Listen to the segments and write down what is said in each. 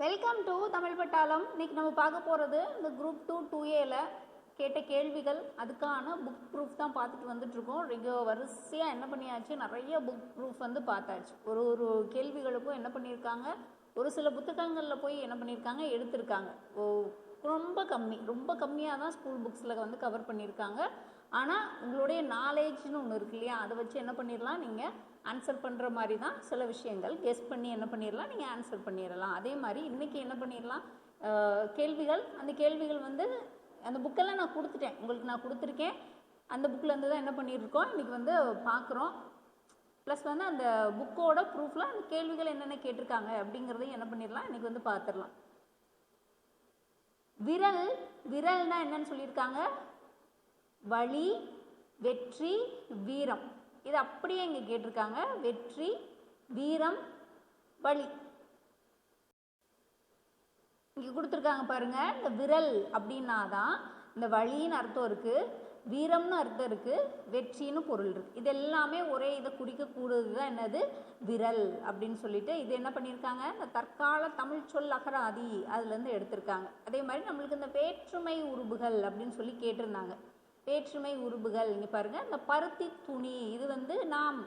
Welcome to Tamil பட்டாளம் இன்னைக்கு நம்ம பார்க்க போகிறது இந்த குரூப் டூ டூ ஏல கேட்ட கேள்விகள். அதுக்கான புக் ப்ரூஃப் தான் பார்த்துட்டு வந்துட்ருக்கோம் ரெகு வரிசையாக என்ன பண்ணியாச்சு? நிறைய புக் ப்ரூஃப் வந்து பார்த்தாச்சு. ஒரு ஒரு கேள்விகளுக்கும் என்ன பண்ணியிருக்காங்க? ஒரு சில புத்தகங்களில் போய் என்ன பண்ணியிருக்காங்க? எடுத்திருக்காங்க. ஓ ரொம்ப கம்மி. ரொம்ப கம்மியாக தான் ஸ்கூல் புக்ஸில் வந்து கவர் பண்ணியிருக்காங்க. ஆனால் உங்களுடைய நாலேஜ்னு ஒன்று இருக்கு இல்லையா? அதை வச்சு என்ன பண்ணிடலாம் நீங்கள் ஆன்சர் பண்ணுற மாதிரி தான் சில விஷயங்கள். கெஸ் பண்ணி என்ன பண்ணிடலாம் நீங்கள் ஆன்சர் பண்ணிடலாம் அதே மாதிரி இன்றைக்கி என்ன பண்ணிடலாம் கேள்விகள். அந்த கேள்விகள் வந்து அந்த புக்கெல்லாம் நான் கொடுத்துட்டேன். உங்களுக்கு நான் கொடுத்துருக்கேன். அந்த புக்கில் தான் என்ன பண்ணியிருக்கோம் இன்றைக்கி வந்து பார்க்குறோம் ப்ளஸ் வந்து அந்த புக்கோட ப்ரூஃபில் அந்த கேள்விகள் என்னென்ன கேட்டிருக்காங்க அப்படிங்கிறதையும் என்ன பண்ணிடலாம் இன்றைக்கி வந்து பார்த்துடலாம் விரல். விரல்னா என்னன்னு சொல்லியிருக்காங்க வழி வெற்றி வீரம். இது அப்படியே இங்கே கேட்டிருக்காங்க. வெற்றி வீரம் வழி. இங்கே கொடுத்துருக்காங்க பாருங்கள் இந்த விரல் அப்படின்னா தான் இந்த வழின்னு அர்த்தம் இருக்குது வீரம்னு அர்த்தம் இருக்குது வெற்றின்னு பொருள் இருக்குது இது எல்லாமே ஒரே இதை குறிக்கக்கூடியது தான் என்னது? விரல் அப்படின்னு சொல்லிட்டு இது என்ன பண்ணியிருக்காங்க? இந்த தற்கால தமிழ் சொல் அகராதி அதுலேருந்து எடுத்திருக்காங்க. அதே மாதிரி நம்மளுக்கு இந்த வேற்றுமை உருபுகள் அப்படின்னு சொல்லி கேட்டிருந்தாங்க. வேற்றுமை உருபுகள். இங்கே பாருங்கள் இந்த பருத்தி துணி இது வந்து நாம்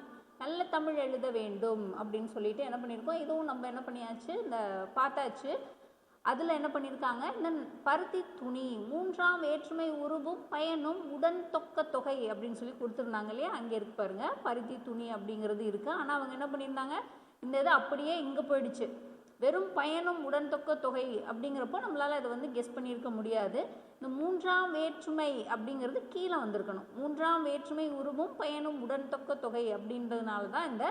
நல்ல தமிழ் எழுத வேண்டும் அப்படின்னு சொல்லிட்டு என்ன பண்ணியிருக்கோம் இதுவும் நம்ம என்ன பண்ணியாச்சு இந்த பார்த்தாச்சு. அதில் என்ன பண்ணியிருக்காங்க இந்த பருத்தி துணி மூன்றாம் வேற்றுமை உருவும் பயனும் உடன் தொக்க தொகை அப்படின்னு சொல்லி கொடுத்துருந்தாங்க இல்லையா? அங்கே இருக்கு பாருங்கள் பருத்தி துணி அப்படிங்கிறது இருக்குது ஆனால் அவங்க என்ன பண்ணியிருந்தாங்க இந்த இது அப்படியே இங்கே போயிடுச்சு. வெறும் பயனும் உடன்தொக்க தொகை அப்படிங்கிறப்போ நம்மளால் அதை வந்து கெஸ் பண்ணியிருக்க முடியாது. இந்த மூன்றாம் வேற்றுமை அப்படிங்கிறது கீழே வந்திருக்கணும். மூன்றாம் வேற்றுமை உருவும் பயனும் உடன்தொக்க தொகை அப்படின்றதுனால தான் இந்த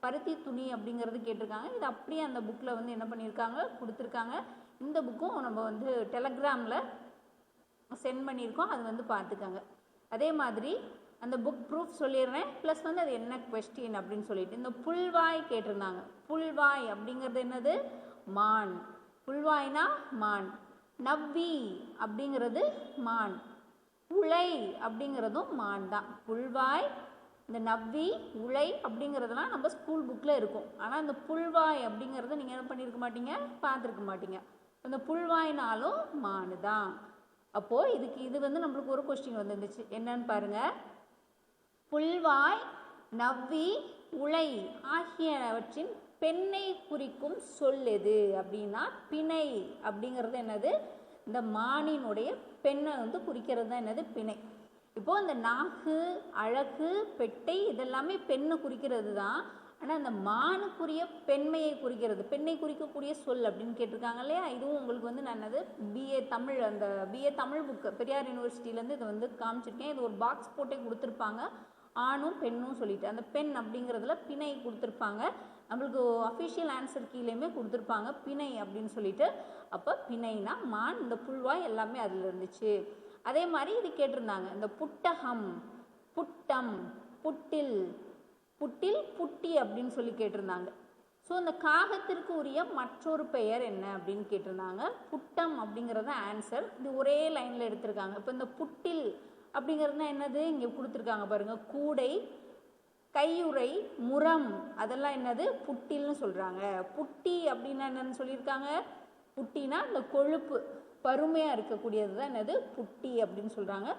பருத்தி துணி அப்படிங்கிறது கேட்டிருக்காங்க. இது அப்படியே அந்த புக்கில் வந்து என்ன பண்ணியிருக்காங்க? கொடுத்துருக்காங்க. இந்த புக்கும் நம்ம வந்து டெலகிராமில் சென்ட் பண்ணியிருக்கோம். அது வந்து பார்த்துக்கோங்க. அதே மாதிரி அந்த புக் ப்ரூஃப் சொல்லிடுறேன். ப்ளஸ் வந்து அது என்ன கொஸ்டின் அப்படின்னு சொல்லிட்டு இந்த புல்வாய் கேட்டிருந்தாங்க. புல்வாய் அப்படிங்கிறது என்னது? மான். புல்வாய்னா மான். நவ்வி அப்படிங்கிறது மான். உலை அப்படிங்கிறதும் மான் தான். புல்வாய் இந்த நவ்வி உலை அப்படிங்கிறதெல்லாம் நம்ம ஸ்கூல் புக்கில் இருக்கும். ஆனால் இந்த புல்வாய் அப்படிங்கிறத நீங்கள் என்ன பண்ணியிருக்க மாட்டீங்க? பார்த்துருக்க மாட்டீங்க. இந்த புல்வாய்னாலும் மானு தான். அப்போது இதுக்கு இது வந்து நம்மளுக்கு ஒரு கொஸ்டின் வந்துருந்துச்சு. என்னன்னு பாருங்கள் புல்வாய் நவ்வி உலை ஆகியவற்றின் பெண்ணை குறிக்கும் சொல் எது? அப்படின்னா பிணை. அப்படிங்கிறது என்னது? இந்த மானினுடைய பெண்ணை வந்து குறிக்கிறது தான் என்னது? பிணை. இப்போ இந்த நாகு அழகு பெட்டை இதெல்லாமே பெண்ணை குறிக்கிறது தான். ஆனால் அந்த மானுக்குரிய பெண்மையை குறிக்கிறது. பெண்ணை குறிக்கக்கூடிய சொல் அப்படின்னு கேட்டிருக்காங்க இல்லையா? இதுவும் உங்களுக்கு வந்து நான் என்னது? பிஏ தமிழ் அந்த பிஏ தமிழ் புக்கு பெரியார் யூனிவர்சிட்டியிலேருந்து இதை வந்து காமிச்சிருக்கேன். இது ஒரு பாக்ஸ் போட்டே கொடுத்துருப்பாங்க. ஆணும் பெண்ணும் சொல்லிட்டு அந்த பெண் அப்படிங்கிறதுல பிணை கொடுத்துருப்பாங்க. நம்மளுக்கு அஃபிஷியல் ஆன்சர் கீழேயுமே கொடுத்துருப்பாங்க பிணை அப்படின்னு சொல்லிட்டு. அப்போ பிணைனா மான் இந்த புல்வாய் எல்லாமே அதில் இருந்துச்சு. அதே மாதிரி இது கேட்டிருந்தாங்க இந்த புட்டகம் புட்டம் புட்டில் புட்டில் புட்டி அப்படின்னு சொல்லி கேட்டிருந்தாங்க. ஸோ இந்த காகத்திற்கு உரிய மற்றொரு பெயர் என்ன அப்படின்னு கேட்டிருந்தாங்க? புட்டம் அப்படிங்கிறது ஆன்சர் இது ஒரே லைனில் எடுத்திருக்காங்க. இப்போ இந்த புட்டில் அப்படிங்கிறதுனா என்னது? இங்கே கொடுத்துருக்காங்க பாருங்கள் கூடை கையுறை முரம் அதெல்லாம் என்னது? புட்டில்னு சொல்கிறாங்க புட்டி அப்படின்னா என்னன்னு சொல்லியிருக்காங்க? புட்டினா இந்த கொழுப்பு. பருமையாக இருக்கக்கூடியது தான் என்னது? புட்டி அப்படின்னு சொல்கிறாங்க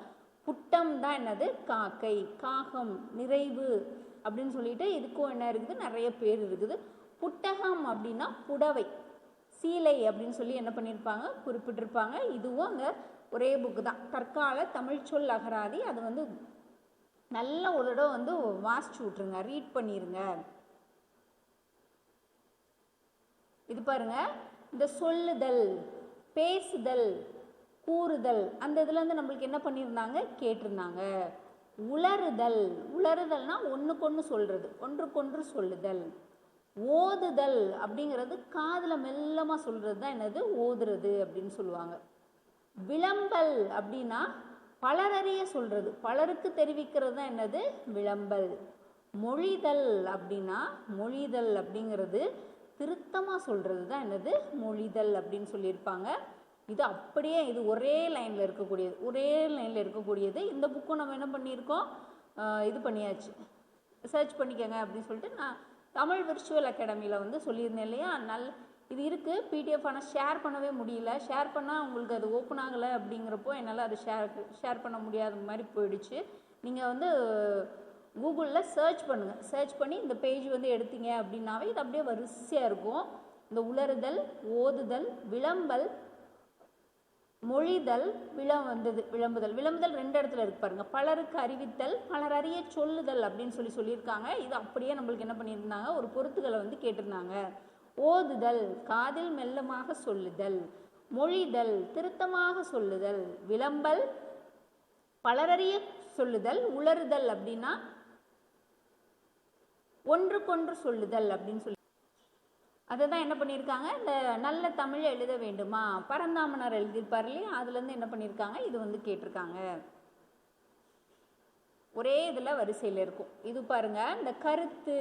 புட்டம் தான் என்னது? காக்கை. காகம் நிறைவு அப்படின்னு சொல்லிட்டு இதுக்கும் என்ன இருக்குது? நிறைய பேர் இருக்குது. புட்டகம் அப்படின்னா புடவை. சீலை அப்படின்னு சொல்லி என்ன பண்ணியிருப்பாங்க? குறிப்பிட்டிருப்பாங்க. இதுவும் அங்கே ஒரே புக்கு தான். தற்கால தமிழ் சொல் அகராதி. அது வந்து நல்ல ஒரு இடம் வந்து வாசிச்சு விட்ருங்க ரீட் பண்ணிடுங்க இது பாருங்க. இந்த சொல்லுதல் பேசுதல் கூறுதல் அந்த இதில் வந்து நம்மளுக்கு என்ன பண்ணியிருந்தாங்க கேட்டிருந்தாங்க. உளறுதல். உளறுதல்னா ஒன்றுக்கொன்று சொல்கிறது ஒன்றுக்கொன்று சொல்லுதல். ஓதுதல் அப்படிங்கிறது காதில் மெல்லமாக சொல்கிறது தான் என்னது? ஓதுறது அப்படின்னு சொல்லுவாங்க. விளம்பல் அப்படின்னா பலரறிய சொல்கிறது பலருக்கு தெரிவிக்கிறது தான் என்னது? விளம்பல். மொழிதல் அப்படின்னா மொழிதல் அப்படிங்கிறது திருத்தமாக சொல்கிறது தான் என்னது? மொழிதல் அப்படின்னு சொல்லியிருப்பாங்க. இது அப்படியே இது ஒரே லைனில் இருக்கக்கூடியது. ஒரே லைனில் இருக்கக்கூடியது. இந்த புக்கும் நம்ம என்ன பண்ணியிருக்கோம்? இது பண்ணியாச்சு. சர்ச் பண்ணிக்கோங்க அப்படின்னு சொல்லிட்டு நான் தமிழ் விர்ச்சுவல் அகாடமியில் வந்து சொல்லியிருந்தேன் இல்லையா? நல் இது இருக்குது பிடிஎஃப் ஆனால் ஷேர் பண்ணவே முடியல. ஷேர் பண்ணால் உங்களுக்கு அது ஓப்பன் ஆகலை அப்படிங்கிறப்போ என்னால் அது ஷேர் ஷேர் பண்ண முடியாத மாதிரி போயிடுச்சு. நீங்கள் வந்து கூகுளில் சர்ச் பண்ணுங்கள் சர்ச் பண்ணி இந்த பேஜ் வந்து எடுத்தீங்க அப்படின்னாவே இது அப்படியே வரிசையாக இருக்கும். இந்த உலறுதல் ஓதுதல் விளம்பல் மொழிதல் விளம் வந்தது விளம்புதல். விளம்புதல் ரெண்டு இடத்துல இருக்கு பாருங்க. பலருக்கு அறிவித்தல் பலர் அறிய சொல்லுதல் அப்படின்னு சொல்லி சொல்லியிருக்காங்க. இது அப்படியே நம்மளுக்கு என்ன பண்ணியிருந்தாங்க? ஒரு பொருத்துகளை வந்து கேட்டிருந்தாங்க. ஓதுதல் காதில் மெல்லமாக சொல்லுதல் மொழிதல் திருத்தமாக சொல்லுதல் விளம்பல் பலரறிய சொல்லுதல் உளறுதல் அப்படின்னா ஒன்றுக்கொன்று சொல்லுதல் அப்படின்னு சொல்லி. அதை தான் என்ன பண்ணியிருக்காங்க? இந்த நல்ல தமிழ் எழுத வேண்டுமா? பரந்தாமனார் எழுதியிருப்பார் இல்லையா? அதுலேருந்து என்ன பண்ணியிருக்காங்க? இது வந்து கேட்டிருக்காங்க. ஒரே இதில் வரிசையில் இருக்கும். இது பாருங்க இந்த கருத்து.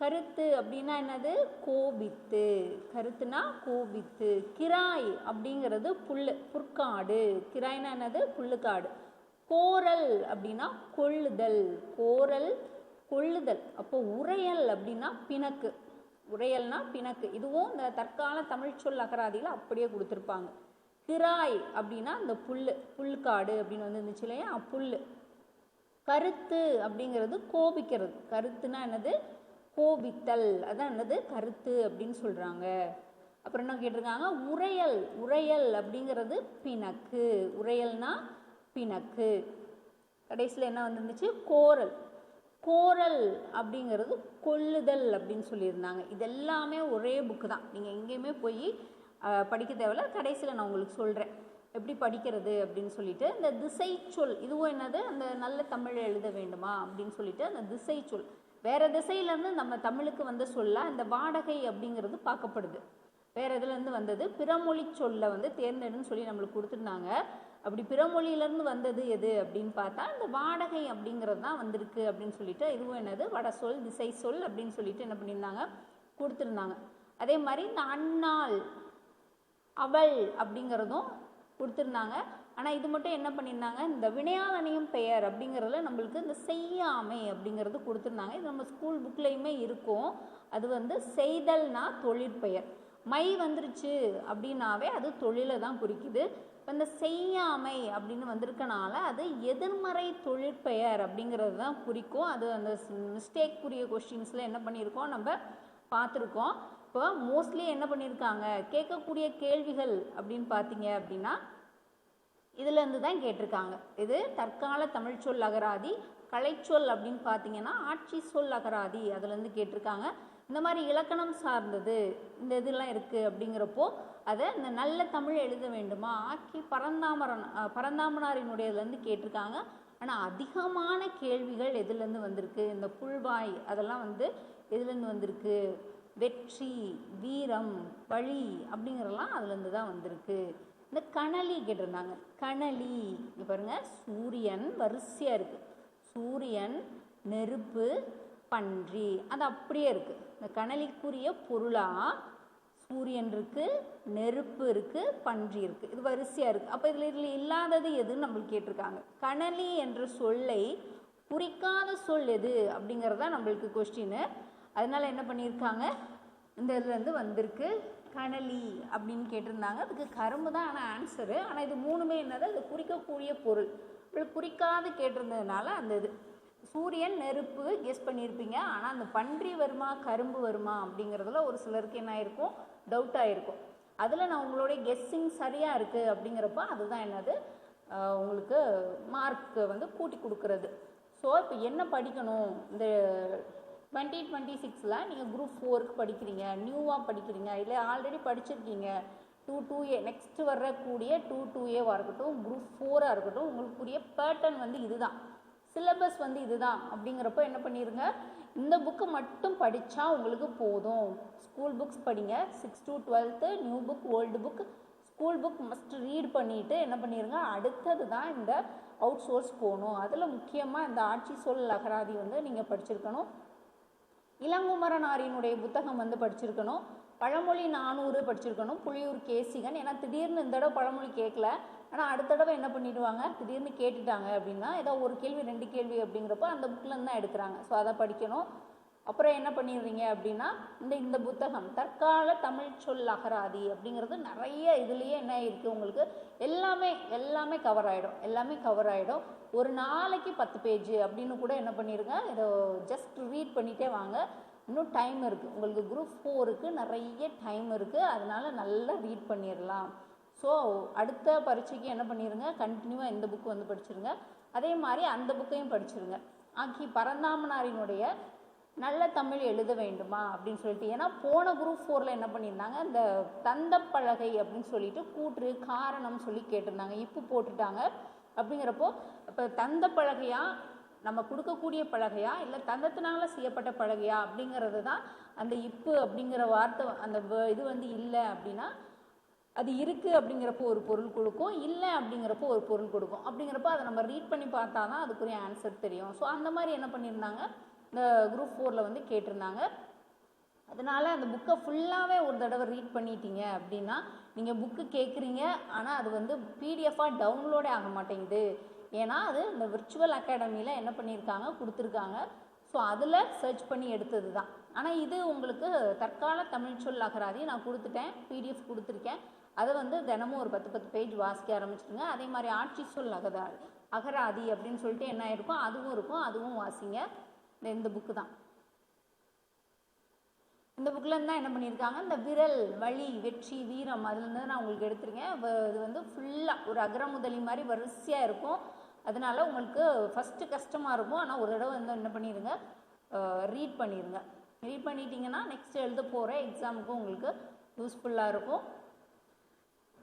கருத்து அப்படின்னா என்னது? கோபித்து. கருத்துனா கோபித்து. கிராய் அப்படிங்கிறது புல்லு புற்காடு. கிராய்னா என்னது? புல்லுக்காடு. கோரல் அப்படின்னா கொள்ளுதல். கோரல் கொள்ளுதல். அப்போ உரையல் அப்படின்னா பிணக்கு. உரையல்னா பிணக்கு. இதுவும் இந்த தற்கால தமிழ் சொல் அகராதியில் அப்படியே கொடுத்துருப்பாங்க. கிராய் அப்படின்னா இந்த புல் புல்காடு அப்படின்னு வந்து இருந்துச்சு இல்லையா? புல் கருத்து அப்படிங்கிறது கோபிக்கிறது. கருத்துனா என்னது? கோபித்தல் அதான் என்னது? கருத்து அப்படின்னு சொல்கிறாங்க அப்புறம் என்ன கேட்டிருக்காங்க? உரையல். உரையல் அப்படிங்கிறது பிணக்கு. உரையல்னா பிணக்கு. கடைசியில் என்ன வந்துருந்துச்சு? கோரல். கோரல் அப்படிங்கிறது கொல்லுதல் அப்படின்னு சொல்லியிருந்தாங்க. இதெல்லாமே ஒரே புக்கு தான். நீங்கள் எங்கேயுமே போய் படிக்க தேவையில்ல. கடைசியில் நான் உங்களுக்கு சொல்கிறேன் எப்படி படிக்கிறது அப்படின்னு சொல்லிட்டு இந்த திசை சொல் இதுவும் என்னது? அந்த நல்ல தமிழ் எழுத வேண்டுமா அப்படின்னு சொல்லிட்டு அந்த திசை சொல் வேற திசையிலேருந்து நம்ம தமிழுக்கு வந்த சொல்ல இந்த வாடகை அப்படிங்கிறது பார்க்கப்படுது. வேற இதுலேருந்து வந்தது? பிறமொழி சொல்ல வந்து தேர்ந்தெடுன்னு சொல்லி நம்மளுக்கு கொடுத்துருந்தாங்க. அப்படி பிறமொழியிலேருந்து வந்தது எது அப்படின்னு பார்த்தா இந்த வாடகை அப்படிங்கிறது தான் வந்திருக்கு அப்படின்னு சொல்லிட்டு இதுவும் என்னது? வட சொல் திசை சொல் அப்படின்னு சொல்லிட்டு என்ன பண்ணியிருந்தாங்க? கொடுத்துருந்தாங்க. அதே மாதிரி இந்த அண்ணாள் அவள் அப்படிங்கிறதும் கொடுத்துருந்தாங்க. ஆனால் இது மட்டும் என்ன பண்ணியிருந்தாங்க? இந்த வினையாளனையும் பெயர் அப்படிங்கிறதுல நம்மளுக்கு இந்த செய்யாமை அப்படிங்கிறது கொடுத்துருந்தாங்க. இது நம்ம ஸ்கூல் புக்லேயுமே இருக்கும். அது வந்து செய்தல்னா தொழிற்பெயர். மை வந்துருச்சு அப்படின்னாவே அது தொழிலை தான் குறிக்குது. இப்போ இந்த செய்யாமை அப்படின்னு வந்திருக்கனால அது எதிர்மறை தொழிற்பெயர் அப்படிங்கிறது தான் குறிக்கும். அது அந்த மிஸ்டேக்குரிய கொஸ்டின்ஸில் என்ன பண்ணியிருக்கோம்? நம்ம பார்த்துருக்கோம். இப்போ மோஸ்ட்லி என்ன பண்ணியிருக்காங்க கேட்கக்கூடிய கேள்விகள் அப்படின்னு பார்த்தீங்க அப்படின்னா இதுலேருந்து தான் கேட்டிருக்காங்க. இது தற்கால தமிழ் சொல் அகராதி கலைச்சொல் அப்படின்னு பார்த்தீங்கன்னா ஆட்சி சொல் அகராதி அதுலேருந்து கேட்டிருக்காங்க. இந்த மாதிரி இலக்கணம் சார்ந்தது இந்த இதெல்லாம் இருக்குது அப்படிங்கிறப்போ அதை இந்த நல்ல தமிழ் எழுத வேண்டுமா? ஆக்கி பரந்தாமரன் பரந்தாமனாரினுடையதுலேருந்து கேட்டிருக்காங்க. ஆனால் அதிகமான கேள்விகள் எதுலேருந்து வந்திருக்கு? இந்த புல்வாய் அதெல்லாம் வந்து எதுலேருந்து வந்திருக்கு? வெற்றி வீரம் வழி அப்படிங்கிறதெல்லாம் அதுலேருந்து தான் வந்திருக்கு. இந்த கணலி கேட்டிருந்தாங்க. கணலி பாருங்க சூரியன் வரிசையாக இருக்குது சூரியன் நெருப்பு பன்றி அது அப்படியே இருக்குது இந்த கணலிக்குரிய பொருளாக சூரியன் இருக்குது நெருப்பு இருக்குது பன்றி இருக்குது இது வரிசையாக இருக்குது அப்போ இதில் இதில் இல்லாதது எதுன்னு நம்மளுக்கு கேட்டிருக்காங்க. கணலி என்ற சொல்லை குறிக்காத சொல் எது அப்படிங்கிறது தான் நம்மளுக்கு கொஸ்டின் அதனால் என்ன பண்ணியிருக்காங்க? இந்த இதுலேருந்து வந்திருக்கு. கனலி அப்படின்னு கேட்டிருந்தாங்க. அதுக்கு கரும்பு தான் ஆனால் ஆன்சரு ஆனால் இது மூணுமே என்னது? அது குறிக்கக்கூடிய பொருள். இப்படி குறிக்காது கேட்டிருந்ததுனால அந்த இது. சூரியன் நெருப்பு கெஸ் பண்ணியிருப்பீங்க. ஆனால் அந்த பன்றி வருமா கரும்பு வருமா அப்படிங்கிறதுல ஒரு சிலருக்கு என்ன ஆயிருக்கும்? டவுட் ஆகிருக்கும் அதில் நான் உங்களுடைய கெஸ்ஸிங் சரியாக இருக்குது அப்படிங்கிறப்ப அதுதான் என்னது? உங்களுக்கு மார்க்கு வந்து கூட்டி கொடுக்கறது. ஸோ இப்போ என்ன படிக்கணும்? இந்த டுவெண்ட்டி டுவெண்ட்டி சிக்ஸில் நீங்கள் குரூப் ஃபோருக்கு படிக்கிறீங்க நியூவாக படிக்கிறீங்க இல்லை ஆல்ரெடி படிச்சிருக்கீங்க டூ டூ ஏ நெக்ஸ்ட்டு வரக்கூடிய டூ டூ ஏவாக இருக்கட்டும் குரூப் ஃபோராக இருக்கட்டும் உங்களுக்குரிய பேட்டர்ன் வந்து இதுதான். சிலபஸ் வந்து இதுதான். அப்படிங்கிறப்போ என்ன பண்ணிடுங்க இந்த புக்கு மட்டும் படித்தா உங்களுக்கு போதும். ஸ்கூல் புக்ஸ் படிங்க six to twelfth new book old book school book must read பண்ணிவிட்டு என்ன பண்ணிடுங்க அடுத்தது தான் இந்த அவுட் சோர்ஸ் போகணும். அதில் முக்கியமாக இந்த ஆட்சி சொல் அகராதி வந்து நீங்கள் படிச்சிருக்கணும். இளங்குமரனாரினுடைய புத்தகம் வந்து படிச்சிருக்கணும். பழமொழி நானூறு படிச்சிருக்கணும். புலியூர் கேசிகன். ஏன்னா திடீர்னு இந்த தடவை பழமொழி கேட்கல. ஆனால் அடுத்த தடவை என்ன பண்ணிடுவாங்க? திடீர்னு கேட்டுட்டாங்க அப்படின்னா ஏதோ ஒரு கேள்வி ரெண்டு கேள்வி அப்படிங்கிறப்போ அந்த புக்கில் தான் எடுக்கிறாங்க. ஸோ அதை படிக்கணும். அப்புறம் என்ன பண்ணிடுறீங்க அப்படின்னா இந்த இந்த புத்தகம் தற்கால தமிழ் சொல் அகராதி அப்படிங்கிறது நிறைய இதுலேயே என்ன இருக்குது உங்களுக்கு? எல்லாமே எல்லாமே கவர் ஆகிடும் எல்லாமே கவர் ஆகிடும் ஒரு நாளைக்கு பத்து பேஜ் அப்படின்னு கூட என்ன பண்ணிடுங்க இதை ஜஸ்ட் ரீட் பண்ணிகிட்டே வாங்க. இன்னும் டைம் இருக்குது உங்களுக்கு குரூப் ஃபோருக்கு நிறைய டைம் இருக்குது அதனால் நல்லா ரீட் பண்ணிடலாம். ஸோ அடுத்த பரீட்சைக்கு என்ன பண்ணிடுங்க கண்டினியூவாக இந்த புக் வந்து படிச்சிருங்க. அதே மாதிரி அந்த புக்கையும் படிச்சிருங்க. ஆக்கி பரந்தாமனாரினுடைய நல்ல தமிழ் எழுத வேண்டுமா அப்படின்னு சொல்லிட்டு ஏன்னா போன குரூப் ஃபோரில் என்ன பண்ணியிருந்தாங்க? இந்த தந்தப்பலகை அப்படின்னு சொல்லிட்டு கூற்று காரணம் சொல்லி கேட்டிருந்தாங்க. இப்போ போட்டுட்டாங்க. அப்படிங்கிறப்போ இப்போ தந்த பலகையா? நம்ம கொடுக்கக்கூடிய பலகையா? இல்லை தந்தத்தினால செய்யப்பட்ட பலகையா? அப்படிங்கிறது தான் அந்த இப்பு அப்படிங்கிற வார்த்தை அந்த வ- இது வந்து இல்லை அப்படின்னா அது இருக்குது அப்படிங்கிறப்போ ஒரு பொருள் கொடுக்கும். இல்லை அப்படிங்கிறப்போ ஒரு பொருள் கொடுக்கும். அப்படிங்கிறப்போ அதை நம்ம ரீட் பண்ணி பார்த்தா தான் அதுக்குரிய ஆன்சர் தெரியும். ஸோ அந்த மாதிரி என்ன பண்ணியிருந்தாங்க? இந்த குரூப் ஃபோரில் வந்து கேட்டிருந்தாங்க. அதனால அந்த புக்கை ஃபுல்லாகவே ஒரு தடவை ரீட் பண்ணிட்டீங்க அப்படின்னா நீங்கள் புக்கு கேட்குறீங்க ஆனால் அது வந்து பிடிஎஃபாக டவுன்லோடே ஆக மாட்டேங்குது. ஏன்னா அது இந்த விர்ச்சுவல் அகாடமியில் என்ன பண்ணியிருக்காங்க கொடுத்துருக்காங்க. ஸோ அதில் சர்ச் பண்ணி எடுத்தது தான் ஆனால் இது உங்களுக்கு தற்கால தமிழ் சொல் அகராதி நான் கொடுத்துட்டேன். பிடிஎஃப் கொடுத்துருக்கேன். அதை வந்து தினமும் ஒரு பத்து பத்து பேஜ் வாசிக்க ஆரம்பிச்சிடுங்க. அதே மாதிரி ஆட்சி சொல் அகதா அகராதி அப்படின்னு சொல்லிட்டு என்ன இருக்கும் அதுவும் இருக்கும். அதுவும் வாசிங்க. இந்த- இந்த புக்கு தான். இந்த புக்கில் இருந்தால் என்ன பண்ணியிருக்காங்க இந்த விரல் வழி வெற்றி வீரம் அதுலேருந்து நான் உங்களுக்கு எடுத்திருக்கேன். வ- இது வந்து ஃபுல்லாக ஒரு அகரமுதலி மாதிரி வரிசையாக இருக்கும். அதனால உங்களுக்கு ஃபஸ்ட்டு கஷ்டமாக இருக்கும். ஆனால் ஒரு தடவை வந்து என்ன பண்ணிடுங்க ரீட் பண்ணிடுங்க ரீட் பண்ணிட்டீங்கன்னா நெக்ஸ்ட் எழுத போகிற எக்ஸாமுக்கும் உங்களுக்கு யூஸ்ஃபுல்லாக இருக்கும்.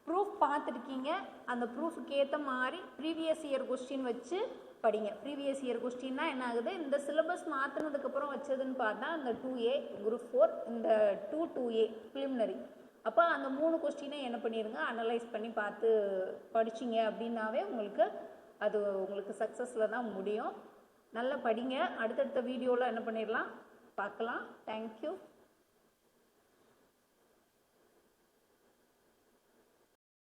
ப்ரூஃப் பார்த்துருக்கீங்க. அந்த ப்ரூஃபுக்கு ஏற்ற மாதிரி ப்ரீவியஸ் இயர் கொஸ்டின் வச்சு படிங்க. ப்ரீவியஸ் இயர் கொஸ்டின்னா என்ன ஆகுது? இந்த சிலபஸ் மாற்றினதுக்கப்புறம் வச்சதுன்னு பார்த்தா அந்த டூ ஏ குரூப் ஃபோர் இந்த டூ டூ ஏ ப்ரிலிமினரி அப்போ அந்த மூணு கொஸ்டினை என்ன பண்ணிடுங்க அனலைஸ் பண்ணி பார்த்து படிச்சிங்க அப்படின்னாவே உங்களுக்கு அது உங்களுக்கு சக்ஸஸில் தான் முடியும். நல்லா படிங்க. அடுத்தடுத்த வீடியோவில் என்ன பண்ணிடலாம் பார்க்கலாம். தேங்க்யூ